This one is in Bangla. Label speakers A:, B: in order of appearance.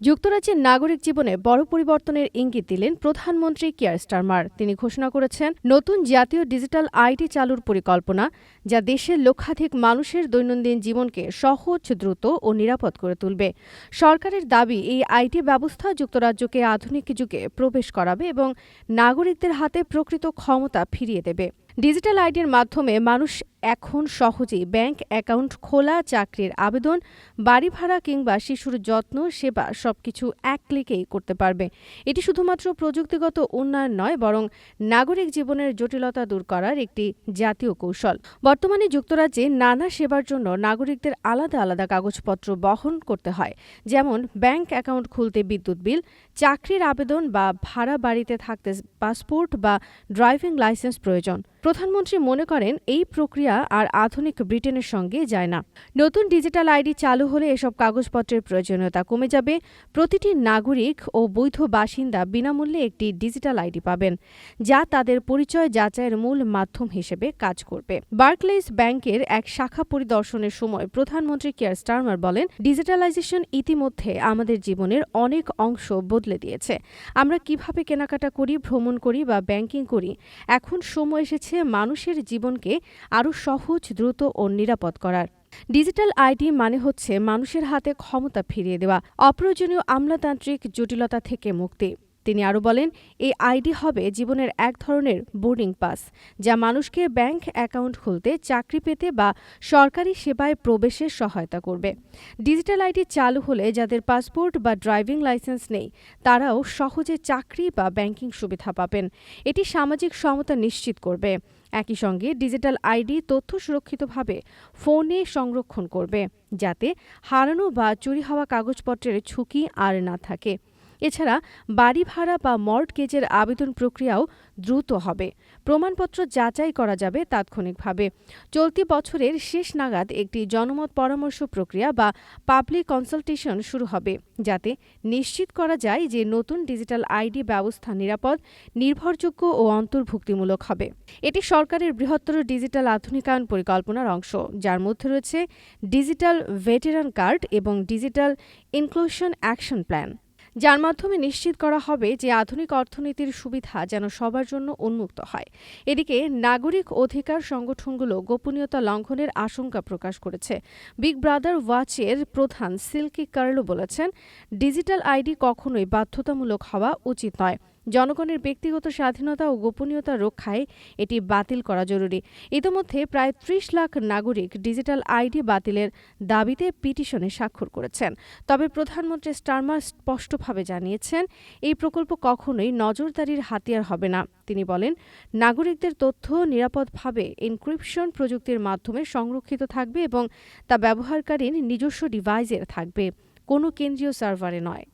A: যুক্তরাজ্যের নাগরিক জীবনে বড় পরিবর্তনের ইঙ্গিত দিলেন প্রধানমন্ত্রী কিয়ার স্টারমার। তিনি ঘোষণা করেছেন, নতুন জাতীয় ডিজিটাল আইটি চালুর পরিকল্পনা, যা দেশের লক্ষাধিক মানুষের দৈনন্দিন জীবনকে সহজ, দ্রুত ও নিরাপদ করে তুলবে। সরকারের দাবি, এই আইটি ব্যবস্থা যুক্তরাজ্যকে আধুনিক যুগে প্রবেশ করাবে এবং নাগরিকদের হাতে প্রকৃত ক্ষমতা ফিরিয়ে দেবে। ডিজিটাল আইডির মাধ্যমে মানুষ এখন সহজেই ব্যাংক অ্যাকাউন্ট খোলা, চাকরির আবেদন, বাড়ি ভাড়া কিংবা শিশুর যত্ন, সেবা সবকিছু এক ক্লিকেই করতে পারবে। এটি শুধুমাত্র প্রযুক্তিগত উন্নয়ন নয়, বরং নাগরিক জীবনের জটিলতা দূর করার একটি জাতীয় কৌশল। বর্তমানে যুক্তরাজ্যে নানা সেবার জন্য নাগরিকদের আলাদা আলাদা কাগজপত্র বহন করতে হয়। যেমন, ব্যাংক অ্যাকাউন্ট খুলতে বিদ্যুৎ বিল, চাকরির আবেদন বা ভাড়া বাড়িতে থাকতে পাসপোর্ট বা ড্রাইভিং লাইসেন্স প্রয়োজন। প্রধানমন্ত্রী মনে করেন এই প্রক্রিয়া আর আধুনিক ব্রিটেনের সঙ্গে যায় না। নতুন ডিজিটাল আইডি চালু হলে এসব কাগজপত্রের প্রয়োজনীয়তা কমে যাবে। প্রতিটি নাগরিক ও বৈধ বাসিন্দা বিনামূল্যে একটি ডিজিটাল আইডি পাবেন, যা তাদের পরিচয় যাচাইয়ের মূল মাধ্যম হিসেবে কাজ করবে। বার্কলেস ব্যাংকের এক শাখা পরিদর্শনের সময় প্রধানমন্ত্রী কেয়ার স্টারমার বলেন, ডিজিটালাইজেশন ইতিমধ্যে আমাদের জীবনের অনেক অংশ বদলে দিয়েছে। আমরা কীভাবে কেনাকাটা করি, ভ্রমণ করি বা ব্যাংকিং করি, এখন সময় এসেছে মানুষের জীবনকে আরও সহজ, দ্রুত ও নিরাপদ করার। ডিজিটাল আইডি মানে হচ্ছে মানুষের হাতে ক্ষমতা ফিরিয়ে দেওয়া, অপ্রয়োজনীয় আমলাতান্ত্রিক জটিলতা থেকে মুক্তি। তিনি আরও বলেন, এই আইডি হবে জীবনের এক ধরনের বোর্ডিং পাস, যা মানুষকে ব্যাংক অ্যাকাউন্ট খুলতে, চাকরি পেতে বা সরকারি সেবায় প্রবেশে সহায়তা করবে। ডিজিটাল আইডি চালু হলে যাদের পাসপোর্ট বা ড্রাইভিং লাইসেন্স নেই, তারাও সহজে চাকরি বা ব্যাংকিং সুবিধা পাবেন। এটি সামাজিক সমতা নিশ্চিত করবে। একই সঙ্গে ডিজিটাল আইডি তথ্য সুরক্ষিতভাবে ফোনে সংরক্ষণ করবে, যাতে হারানো বা চুরি হওয়া কাগজপত্রের ঝুঁকি আর না থাকে। এছাড়া বাড়ি ভাড়া বা মর্টগেজের আবেদন প্রক্রিয়াও দ্রুত হবে। প্রমাণপত্র যাচাই করা যাবে তাৎক্ষণিকভাবে। চলতি বছরের শেষ নাগাদ একটি জনমত পরামর্শ প্রক্রিয়া বা পাবলিক কনসালটেশন শুরু হবে, যাতে নিশ্চিত করা যায় যে নতুন ডিজিটাল আইডি ব্যবস্থা নিরাপদ, নির্ভরযোগ্য ও অন্তর্ভুক্তিমূলক হবে। এটি সরকারের বৃহত্তর ডিজিটাল আধুনিকায়ন পরিকল্পনার অংশ। যার মধ্যে রয়েছে ডিজিটাল ভেটেরান কার্ড এবং ডিজিটাল ইনক্লুশন অ্যাকশন প্ল্যান। যার মাধ্যমে নিশ্চিত করা হবে যে আধুনিক অর্থনীতির সুবিধা যেন সবার জন্য উন্মুক্ত হয়। এদিকে নাগরিক অধিকার সংগঠনগুলো গোপনীয়তা লঙ্ঘনের আশঙ্কা প্রকাশ করেছে। বিগ ব্রাদার ওয়াচের প্রধান সিল্কি কার্লো বলেছেন, ডিজিটাল আইডি কখনোই বাধ্যতামূলক হওয়া উচিত নয়। জনগণের ব্যক্তিগত স্বাধীনতা ও গোপনীয়তা রক্ষায় এটি বাতিল করা জরুরি। ইতিমধ্যে প্রায় ত্রিশ লাখ নাগরিক ডিজিটাল আইডি বাতিলের দাবিতে পিটিশনে স্বাক্ষর করেছেন। তবে প্রধানমন্ত্রী স্টারমার স্পষ্টভাবে জানিয়েছেন, এই প্রকল্প কখনোই নজরদারির হাতিয়ার হবে না। তিনি বলেন, নাগরিকদের তথ্য নিরাপদভাবে এনক্রিপশন প্রযুক্তির মাধ্যমে সংরক্ষিত থাকবে এবং তা ব্যবহারকারীর নিজস্ব ডিভাইসের থাকবে। কোনো কেন্দ্রীয় সার্ভারে নয়।